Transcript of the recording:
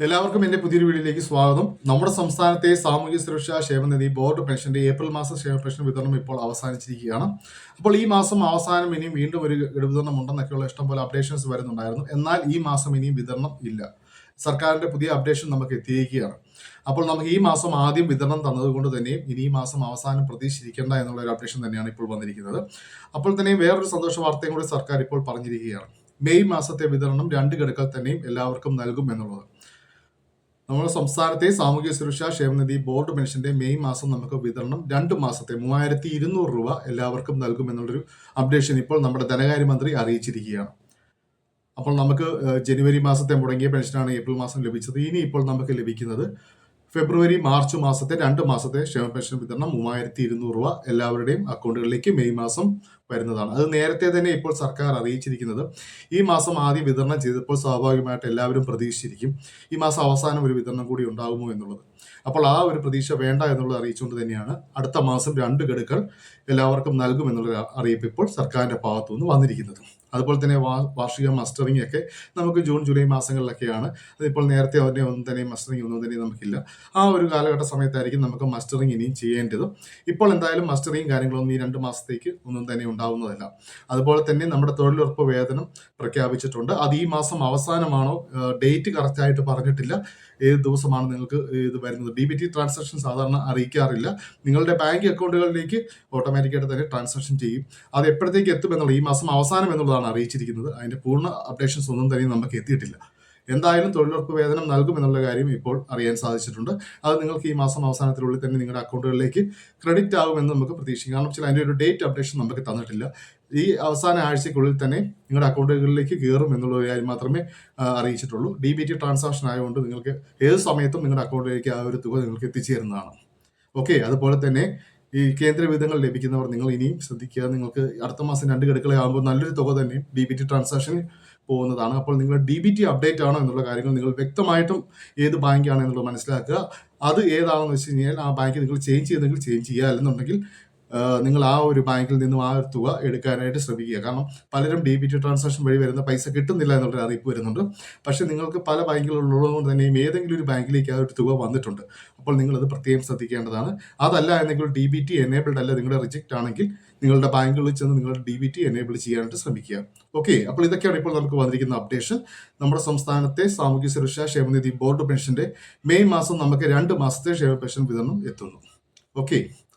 എല്ലാവർക്കും എന്റെ പുതിയൊരു വീഡിയോയിലേക്ക് സ്വാഗതം. നമ്മുടെ സംസ്ഥാനത്തെ സാമൂഹ്യ സുരക്ഷാ ക്ഷേമനിധി ബോർഡ് പെൻഷന്റെ ഏപ്രിൽ മാസ ക്ഷേമ പെൻഷൻ വിതരണം ഇപ്പോൾ അവസാനിച്ചിരിക്കുകയാണ്. അപ്പോൾ ഈ മാസം അവസാനം ഇനിയും വീണ്ടും ഒരു വിതരണം ഉണ്ടെന്നൊക്കെയുള്ള ഇഷ്ടംപോലെ അപ്ഡേഷൻസ് വരുന്നുണ്ടായിരുന്നു. എന്നാൽ ഈ മാസം ഇനിയും വിതരണം ഇല്ല. സർക്കാരിന്റെ പുതിയ അപ്ഡേഷൻ നമുക്ക് എത്തിയിരിക്കുകയാണ്. അപ്പോൾ നമുക്ക് ഈ മാസം ആദ്യം വിതരണം തന്നതുകൊണ്ട് തന്നെയും ഇനി ഈ മാസം അവസാനം പ്രതീക്ഷിക്കേണ്ട എന്നുള്ള ഒരു അപ്ഡേഷൻ തന്നെയാണ് ഇപ്പോൾ വന്നിരിക്കുന്നത്. അപ്പോൾ തന്നെയും വേറൊരു സന്തോഷ വാർത്തയും കൂടി സർക്കാർ ഇപ്പോൾ പറഞ്ഞിരിക്കുകയാണ്. മെയ് മാസത്തെ വിതരണം രണ്ട് ഗഡുക്കൾ തന്നെയും എല്ലാവർക്കും നൽകും എന്നുള്ളത്. നമ്മുടെ സംസ്ഥാനത്തെ സാമൂഹ്യ സുരക്ഷാ ക്ഷേമനിധി ബോർഡ് പെൻഷന്റെ മെയ് മാസം നമുക്ക് വിതരണം രണ്ട് മാസത്തെ മൂവായിരത്തി ഇരുന്നൂറ് രൂപ എല്ലാവർക്കും നൽകുമെന്നുള്ളൊരു അപ്ഡേഷൻ ഇപ്പോൾ നമ്മുടെ ധനകാര്യമന്ത്രി അറിയിച്ചിരിക്കുകയാണ്. അപ്പോൾ നമുക്ക് ജനുവരി മാസത്തെ മുടങ്ങിയ പെൻഷനാണ് ഏപ്രിൽ മാസം ലഭിച്ചത്. ഇനി ഇപ്പോൾ നമുക്ക് ലഭിക്കുന്നത് ഫെബ്രുവരി മാർച്ച് മാസത്തെ രണ്ട് മാസത്തെ ക്ഷേമ പെൻഷൻ വിതരണം മൂവായിരത്തി ഇരുന്നൂറ് രൂപ എല്ലാവരുടെയും അക്കൗണ്ടുകളിലേക്ക് മെയ് മാസം വരുന്നതാണ്. അത് നേരത്തെ തന്നെ ഇപ്പോൾ സർക്കാർ അറിയിച്ചിരിക്കുന്നത് ഈ മാസം ആദ്യം വിതരണം ചെയ്തപ്പോൾ സ്വാഭാവികമായിട്ട് എല്ലാവരും പ്രതീക്ഷിച്ചിരിക്കും ഈ മാസം അവസാനം ഒരു വിതരണം കൂടി ഉണ്ടാകുമോ എന്നുള്ളത്. അപ്പോൾ ആ ഒരു പ്രതീക്ഷ വേണ്ട എന്നുള്ളത് അറിയിച്ചുകൊണ്ട് തന്നെയാണ് അടുത്ത മാസം രണ്ട് ഗഡുക്കൾ എല്ലാവർക്കും നൽകും എന്നുള്ള അറിയിപ്പ് ഇപ്പോൾ സർക്കാരിന്റെ ഭാഗത്തു നിന്ന് വന്നിരിക്കുന്നത്. അതുപോലെ തന്നെ വാർഷിക മസ്റ്ററിംഗ് ഒക്കെ നമുക്ക് ജൂൺ ജൂലൈ മാസങ്ങളിലൊക്കെയാണ്. അതിപ്പോൾ നേരത്തെ അതിനെ ഒന്നും തന്നെ മസ്റ്ററിംഗ് ഒന്നും തന്നെ നമുക്കില്ല. ആ ഒരു കാലഘട്ട സമയത്തായിരിക്കും നമുക്ക് മസ്റ്ററിംഗ് ഇനിയും ചെയ്യേണ്ടത്. ഇപ്പോൾ എന്തായാലും മസ്റ്ററിംഗ് കാര്യങ്ങളൊന്നും ഈ രണ്ട് മാസത്തേക്ക് ഒന്നും തന്നെ ഉണ്ടാവുന്നതല്ല. അതുപോലെ തന്നെ നമ്മുടെ തൊഴിലുറപ്പ് വേതനം പ്രഖ്യാപിച്ചിട്ടുണ്ട്. അത് ഈ മാസം അവസാനമാണോ? ഡേറ്റ് കറക്റ്റായിട്ട് പറഞ്ഞിട്ടില്ല. ഏത് ദിവസമാണ് നിങ്ങൾക്ക് ഇത് വരുന്നത്? ഡി ബി ടി ട്രാൻസാക്ഷൻ സാധാരണ അറിയിക്കാറില്ല. നിങ്ങളുടെ ബാങ്ക് അക്കൗണ്ടുകളിലേക്ക് ഓട്ടോമാറ്റിക്കായിട്ട് തന്നെ ട്രാൻസാക്ഷൻ ചെയ്യും. അത് എപ്പോഴത്തേക്ക് എത്തുമെന്നുള്ള ഈ മാസം അവസാനം എന്നുള്ളതാണ് അറിയിച്ചിരിക്കുന്നത്. അതിന്റെ പൂർണ അപ്ഡേഷൻസ് ഒന്നും തന്നെ നമുക്ക് എത്തിയിട്ടില്ല. എന്തായാലും തൊഴിലുറപ്പ് വേതനം നൽകും എന്നുള്ള കാര്യം ഇപ്പോൾ അറിയാൻ സാധിച്ചിട്ടുണ്ട്. അത് നിങ്ങൾക്ക് ഈ മാസം അവസാനത്തിനുള്ളിൽ തന്നെ നിങ്ങളുടെ അക്കൗണ്ടുകളിലേക്ക് ക്രെഡിറ്റ് ആകുമെന്ന് നമുക്ക് പ്രതീക്ഷിക്കാം. കാരണം ചില അതിന്റെ ഒരു ഡേറ്റ് അപ്ഡേഷൻ നമുക്ക് തന്നിട്ടില്ല. ഈ അവസാന ആഴ്ചയ്ക്കുള്ളിൽ തന്നെ നിങ്ങളുടെ അക്കൗണ്ടുകളിലേക്ക് കയറും എന്നുള്ള ഒരു കാര്യം മാത്രമേ അറിയിച്ചിട്ടുള്ളൂ. ഡി ബി ടി ട്രാൻസാക്ഷൻ ആയതുകൊണ്ട് നിങ്ങൾക്ക് ഏത് സമയത്തും നിങ്ങളുടെ അക്കൗണ്ടിലേക്ക് ആ ഒരു തുക നിങ്ങൾക്ക് എത്തിച്ചേരുന്നതാണ്. ഓക്കെ അതുപോലെ തന്നെ ഈ കേന്ദ്ര വിധങ്ങൾ ലഭിക്കുന്നവർ നിങ്ങൾ ഇനിയും ശ്രദ്ധിക്കുക. നിങ്ങൾക്ക് അടുത്ത മാസം രണ്ട് ആകുമ്പോൾ നല്ലൊരു തുക തന്നെ ഡി ബി ടി ട്രാൻസാക്ഷൻ പോകുന്നതാണ്. അപ്പോൾ നിങ്ങൾ ഡി ബി ടി അപ്ഡേറ്റ് ആണോ എന്നുള്ള കാര്യങ്ങൾ നിങ്ങൾ വ്യക്തമായിട്ടും ഏത് ബാങ്കാണ് എന്നുള്ളത് മനസ്സിലാക്കുക. അത് ഏതാണെന്ന് വെച്ച് കഴിഞ്ഞാൽ ആ ബാങ്ക് നിങ്ങൾ ചേഞ്ച് ചെയ്തെങ്കിൽ ചേഞ്ച് ചെയ്യുക. അല്ലെന്നുണ്ടെങ്കിൽ നിങ്ങൾ ആ ഒരു ബാങ്കിൽ നിന്നും ആ ഒരു തുക എടുക്കാനായിട്ട് ശ്രമിക്കുക. കാരണം പലരും ഡി ബി ടി ട്രാൻസാക്ഷൻ വഴി വരുന്ന പൈസ കിട്ടുന്നില്ല എന്നുള്ളൊരു അറിയിപ്പ് വരുന്നുണ്ട്. പക്ഷേ നിങ്ങൾക്ക് പല ബാങ്കുകളുള്ളതുകൊണ്ട് തന്നെയും ഏതെങ്കിലും ഒരു ബാങ്കിലേക്ക് ആ ഒരു തുക വന്നിട്ടുണ്ട്. അപ്പോൾ നിങ്ങൾ അത് പ്രത്യേകം ശ്രദ്ധിക്കേണ്ടതാണ്. അതല്ല എന്നെങ്കിൽ ഡി ബി ടി എനേബിൾഡ് അല്ല നിങ്ങളുടെ റിജക്റ്റ് ആണെങ്കിൽ നിങ്ങളുടെ ബാങ്കുകളിൽ ചെന്ന് നിങ്ങളുടെ ഡി ബി ടി എനേബിൾ ചെയ്യാനായിട്ട് ശ്രമിക്കുക. ഓക്കെ അപ്പോൾ ഇതൊക്കെയാണ് ഇപ്പോൾ നമുക്ക് വന്നിരിക്കുന്ന അപ്ഡേഷൻ നമ്മുടെ സംസ്ഥാനത്തെ സാമൂഹ്യ സുരക്ഷാ ക്ഷേമനിധി ബോർഡ് പെൻഷന്റെ മെയ് മാസം നമുക്ക് രണ്ട് മാസത്തെ ക്ഷേമ പെൻഷൻ വിതരണം എത്തുന്നു. ഓക്കെ